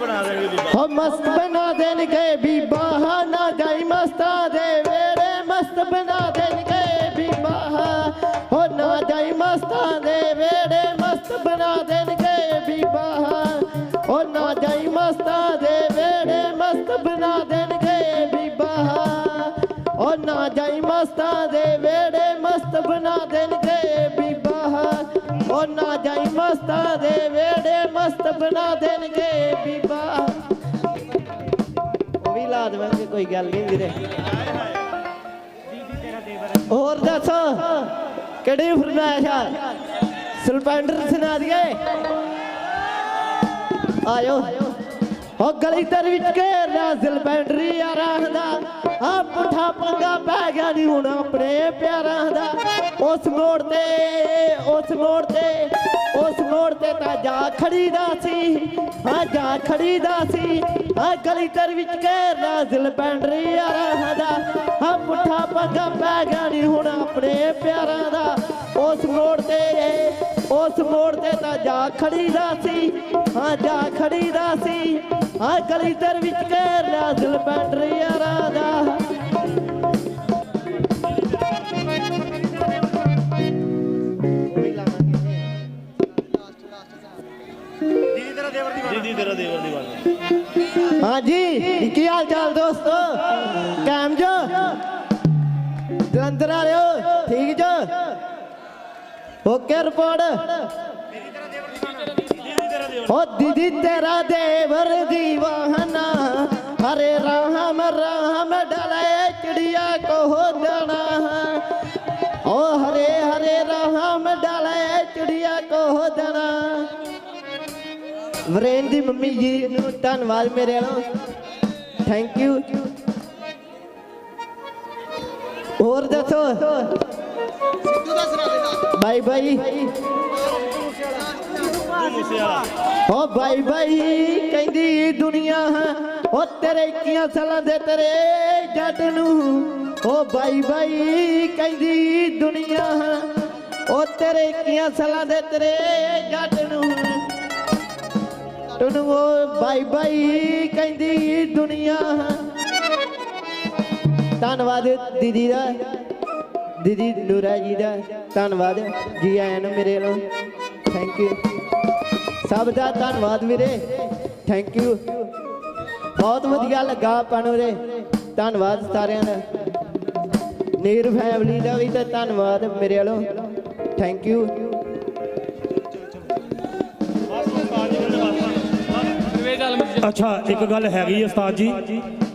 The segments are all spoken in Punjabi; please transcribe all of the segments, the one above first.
ਬਣਾ ਦੇਣਗੇ ਬੀਬਾ ਹੋ ਮਸਤ ਬਣਾ ਦੇਣਗੇ ਬੀਬਾ, ਹਾਂ ਨਾ ਜਾਈ ਮਸਤਾਂ ਦੇ ਵੇੜੇ ਮਸਤ ਬਣਾ ਦੇਣਗੇ ਬੀਬਾ, ਹਾਂ। ਹੋ ਨਾ ਜਾਈ ਮਸਤਾਂ ਦੇ ਵੇੜੇ ਮਸਤ ਬਣਾ ਦੇਣਗੇ ਬੀਬਾ, ਹਾਂ। ਹੋ ਨਾ ਜਾਈ ਮਸਤਾਂ ਦੇ ਵੇੜੇ ਮਸਤ ਬਣਾ ਦੇਣਗੇ ਬੀਬਾ, ਹਾਂ। ਹੋ ਨਾ ਜਾਈ ਮਸਤਾਂ ਦੇ ਵੇੜੇ ਮਸਤ ਬਣਾ ਦੇਣਗੇ ਬੀਬਾ, ਹਾਂ। ਹੋ ਨਾ ਜਾਈ ਮਸਤਾਂ ਦੇ ਵੇੜੇ ਮਸਤ ਬਣਾ ਦੇਣਗੇ ਬੀਬਾ ਕੋਈ ਗੱਲ ਨਹੀਂ ਵੀਰੇ। ਹੋਰ ਦੱਸੋ, ਕਿਹੜੀ ਫਰਮਾਇਸ਼ ਆ ਸਲਪੈਂਡਰ ਸੁਣਾ ਦਈਏ। ਆਇਓ। ਹੋ ਗਲੀ ਦਰ ਵਿੱਚ ਘੇਰਨਾ ਸਲਪੈਂਡਰੀ ਯਾਰਾਂ ਦਾ। ਆ ਪੁੱਠਾ ਪੰਗਾ ਪੈ ਗਿਆ ਨਹੀਂ ਹੁਣ ਆਪਣੇ ਪਿਆਰਾਂ ਦਾ। ਉਸ ਮੋੜ ਤੇ, ਉਸ ਮੋੜ ਤੇ। ਉਸ ਜਾ ਖੜੀਦਾ ਸੀ ਹਾਂ ਜਾ ਖੜੀਦਾ ਸੀ। ਆ ਗਲੀ ਦਰ ਵਿੱਚ ਘੇਰਦਾ ਸਲਪੈਂਡਰੀ ਯਾਰਾਂ ਦਾ। ਆ ਪੁੱਠਾ ਪੰਗਾ ਪੈ ਗਿਆ ਨਹੀਂ ਹੁਣ ਆਪਣੇ ਪਿਆਰਾਂ ਦਾ। ਉਸ ਮੋੜ ਤੇ, ਉਸ ਮੋੜ ਤੇ ਤਾਂ ਜਾ ਖੜੀਦਾ ਸੀ ਹਾਂ ਜਾ ਖੜੀਦਾ ਸੀ। ਆ ਗਲੀ ਦਰ ਵਿੱਚ ਘੇਰ ਲਿਆ ਦਿਲ ਪੈਂਡਰੀ ਯਾਰਾਂ ਦਾ। ਦੀਦੀ ਤੇਰਾ ਦੇਵਰ ਦੀ ਦੀਦੀ ਤੇਰਾ ਦੇਵਰ ਦੀ ਬਾਤ ਹਾਂਜੀ ਕੀ ਹਾਲ ਚਾਲ ਦੋਸਤੋ ਕਾਮ ਜੋ ਜਲੰਧਰ ਵਾਲਿਓ ਠੀਕ ਜੋ ਓਕੇ ਰਿਪੋਰਟ ਓ ਦੀਦੀ ਤੇਰਾ ਦੇਵਰ ਦੀਵਾਨਾ ਹਰੇ ਰਾਮ ਰਾਮ ਡਲੇ ਚਿੜੀਆ ਕੋ ਵਰੇਨ ਦੀ ਮੰਮੀ ਜੀ ਨੂੰ ਧੰਨਵਾਦ ਮੇਰੇ ਵੱਲੋਂ। ਥੈਂਕ ਯੂ ਹੋਰ ਦੱਸੋ? ਬਾਈ ਬਾਈ। ਤੂੰ ਮੂਸੇ ਵਾਲਾ ਓ ਬਾਈ ਬਾਈ ਕਹਿੰਦੀ ਦੁਨੀਆ ਓ ਤੇਰੇ 21 ਸਾਲਾਂ ਦੇ ਤੇਰੇ ਜੱਟ ਨੂੰ। ਓ ਬਾਈ ਬਾਈ ਕਹਿੰਦੀ ਦੁਨੀਆ ਓ ਤੇਰੇ 21 ਸਾਲਾਂ ਦੇ ਤੇਰੇ ਜੱਟ ਨੂੰ। ਤੈਨੂੰ ਓ ਬਾਈ ਬਾਈ ਕਹਿੰਦੀ ਦੁਨੀਆ। ਧੰਨਵਾਦ ਦੀਦੀ ਦਾ, ਦੀਦੀ ਨੂਰਾ ਜੀ ਦਾ। ਧੰਨਵਾਦ ਜੀ ਆਇਆਂ ਨੂੰ ਮੇਰੇ ਵੱਲੋਂ। ਥੈਂਕ ਯੂ ਸਭ ਦਾ ਧੰਨਵਾਦ ਵੀਰੇ। ਥੈਂਕ ਯੂ ਬਹੁਤ ਵਧੀਆ ਲੱਗਾ ਆਪਾਂ ਨੂੰ ਵੀਰੇ। ਧੰਨਵਾਦ ਸਾਰਿਆਂ ਦਾ। ਨੀਰ ਫੈਮਿਲੀ ਦਾ ਵੀ ਤਾਂ ਧੰਨਵਾਦ ਮੇਰੇ ਵੱਲੋਂ। ਥੈਂਕ ਯੂ ਅੱਛਾ, ਇੱਕ ਗੱਲ ਹੈਗੀ ਉਸਤਾਦ ਜੀ।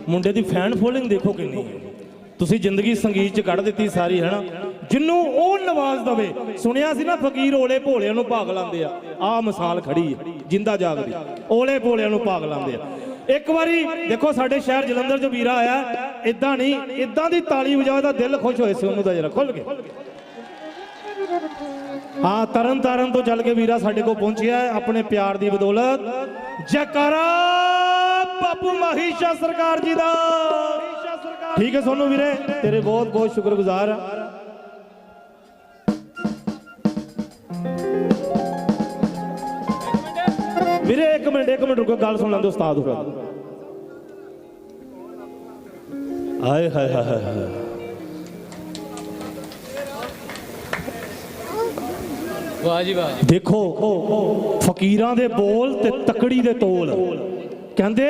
ਮੁੰਡੇ ਦੀ ਫੈਨ ਫੋਲੋਇੰਗ ਦੇਖੋ ਕਿੰਨੀ ਹੈ। ਤੁਸੀਂ ਜ਼ਿੰਦਗੀ ਸੰਗੀਤ ਚ ਕੱਢ ਦਿੱਤੀ ਸਾਰੀ ਹੈ ਨਾ ਜਿੰਨੂੰ ਉਹ ਨਵਾਜ਼ ਦਵੇ, ਸੁਣਿਆ ਸੀ ਨਾ ਫਕੀਰ ਓਲੇ ਭੋਲਿਆਂ ਨੂੰ ਭਾਗ ਲਾਉਂਦੇ ਆ। ਆਹ ਮਿਸਾਲ ਖੜੀ ਹੈ, ਜਿੰਦਾ ਜਾਗਦੀ। ਓਲੇ ਭੋਲਿਆਂ ਨੂੰ ਭਾਗ ਲਾਉਂਦੇ ਆ। ਇੱਕ ਵਾਰੀ ਦੇਖੋ, ਸਾਡੇ ਸ਼ਹਿਰ ਜਲੰਧਰ ਚ ਵੀਰਾ ਆਇਆ ਇਦਾਂ ਨਹੀਂ ਇਦਾਂ ਦੀ ਤਾਲੀ ਵਜਾ ਦਾ ਦਿਲ ਖੁਸ਼ ਹੋਏ ਸੀ ਉਹਨੂੰ ਤਾਂ ਜਰਾ ਖੁੱਲ ਕੇ। ਹਾਂ ਤਰਨ ਤਾਰਨ ਤੋਂ ਚੱਲ ਕੇ ਵੀਰਾ ਸਾਡੇ ਕੋਲ ਪਹੁੰਚਿਆ ਹੈ, ਆਪਣੇ ਪਿਆਰ ਦੀ ਬਦੌਲਤ। ਜੈਕਾਰਾ, ਬਾਪੂ ਮਹੀਸ਼ਾ ਸਰਕਾਰ ਜੀ ਦਾ। ਠੀਕ ਹੈ ਸੋਨੂੰ ਵੀਰੇ, ਤੇਰੇ ਬਹੁਤ ਬਹੁਤ ਸ਼ੁਕਰਗੁਜ਼ਾਰ ਆ। ਵੀਰੇ, ਇੱਕ ਮਿੰਟ ਇੱਕ ਮਿੰਟ ਰੁਕੋ, ਗੱਲ ਸੁਣ ਲੈਂਦੇ ਉਸਤਾਦ। ਹੋਰਾਂ ਆਏ ਹਾਏ ਹਾਏ ਹਾਏ। ਵਾਹ ਜੀ ਵਾਹ। ਜੀ ਦੇਖੋ ਫਕੀਰਾਂ ਦੇ ਬੋਲ ਤੇ ਤਕੜੀ ਦੇ ਤੋਲ। ਕਹਿੰਦੇ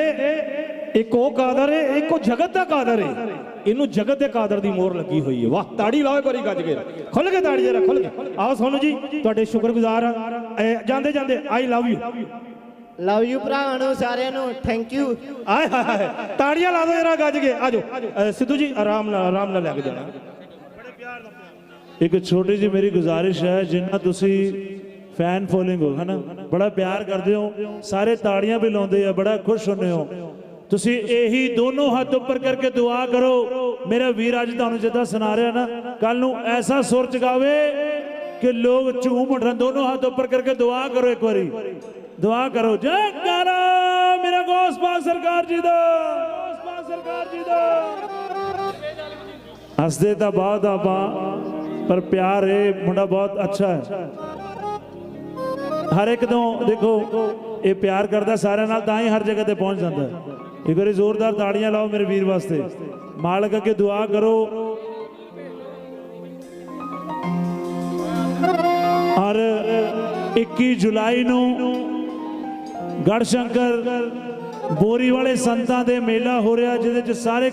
ਇੱਕ ਉਹ ਕਾਦਰ ਹੈ ਇੱਕ ਉਹ ਜਗਤ ਦਾ ਕਾਦਰ ਹੈ ਇਹਨੂੰ ਜਗਤ ਦੇ ਕਾਦਰ ਦੀ ਮੋਹਰ ਲੱਗੀ ਹੋਈ ਹੈ ਵਾਹ ਤਾੜੀ ਲਾਓ ਇੱਕ ਵਾਰੀ ਗੱਜ ਕੇ। ਖੁੱਲ ਕੇ ਤਾੜੀ ਜਰਾ ਖੁੱਲ ਕੇ। ਆਓ ਸੋਨੂ ਜੀ ਤੁਹਾਡੇ ਸ਼ੁਕਰਗੁਜ਼ਾਰ ਜਾਂਦੇ ਜਾਂਦੇ I love you love you ਭਰਾਵਾਂ ਨੂੰ ਸਾਰਿਆਂ ਨੂੰ। ਥੈਂਕ ਯੂ ਆਏ ਹਾਏ ਤਾੜੀਆਂ ਲਾ ਦਿਓ ਜਰਾ ਗੱਜ ਕੇ। ਆਜੋ ਸਿੱਧੂ ਜੀ ਆਰਾਮ ਨਾਲ ਆਰਾਮ ਨਾਲ ਲੈ ਕੇ ਜਾਣਾ। ਇੱਕ ਛੋਟੀ ਜਿਹੀ ਮੇਰੀ ਗੁਜ਼ਾਰਿਸ਼ ਹੈ, ਜਿੰਨਾ ਤੁਸੀਂ ਫੈਨ ਫੋਲੋਇੰਗ ਹੋ, ਹਨਾ? ਬੜਾ ਪਿਆਰ ਕਰਦੇ ਹੋ, ਸਾਰੇ ਤਾੜੀਆਂ ਵੀ ਲਾਉਂਦੇ ਆ, ਬੜਾ ਖੁਸ਼ ਹੁੰਦੇ ਹੋ। ਤੁਸੀਂ ਇਹੀ ਦੋਨੋਂ ਹੱਥ ਉੱਪਰ ਕਰਕੇ ਦੁਆ ਕਰੋ। ਮੇਰਾ ਵੀਰ ਅੱਜ ਤੁਹਾਨੂੰ ਜਿੱਦਾਂ ਸੁਣਾ ਰਿਹਾ ਨਾ ਕੱਲ ਨੂੰ ਐਸਾ ਸੁਰ ਚਗਾਵੇ ਕਿ ਲੋਕ ਝੂਮ ਉੱਠਣ, ਦੋਨੋਂ ਹੱਥ ਉੱਪਰ ਕਰਕੇ ਦੁਆ ਕਰੋ ਇੱਕ ਵਾਰੀ। ਦੁਆ ਕਰੋ, ਜੈ ਕਾਰਾ ਮੇਰਾ ਗੋਸਪਾਲ ਸਰਕਾਰ ਜੀ ਦਾ। ਗੋਸਪਾਲ ਸਰਕਾਰ ਜੀ ਦਾ। ਹੱਸਦੇ ਤਾਂ ਬਾਅਦ ਆਪਾਂ ਪਰ ਪਿਆਰ ਇਹ ਮੁੰਡਾ ਬਹੁਤ ਅੱਛਾ ਹੈ। ਹਰ ਇੱਕ ਤੋਂ ਦੇਖੋ, ਇਹ ਪਿਆਰ ਕਰਦਾ ਸਾਰਿਆਂ ਨਾਲ ਤਾਂ ਹੀ ਹਰ ਜਗ੍ਹਾ ਤੇ ਪਹੁੰਚ ਜਾਂਦਾ ਇੱਕ ਵਾਰੀ ਜ਼ੋਰਦਾਰ ਤਾੜੀਆਂ ਲਾਓ ਮੇਰੇ ਵੀਰ ਵਾਸਤੇ। ਮਾਲਕ ਅੱਗੇ ਦੁਆ ਕਰੋ। ਔਰ 21 ਜੁਲਾਈ ਨੂੰ ਗੜਸ਼ੰਕਰ ਬੋਰੀ ਵਾਲੇ ਸੰਤਾਂ ਦੇ ਮੇਲਾ ਹੋ ਰਿਹਾ, ਜਿਹਦੇ ਚ ਸਾਰੇ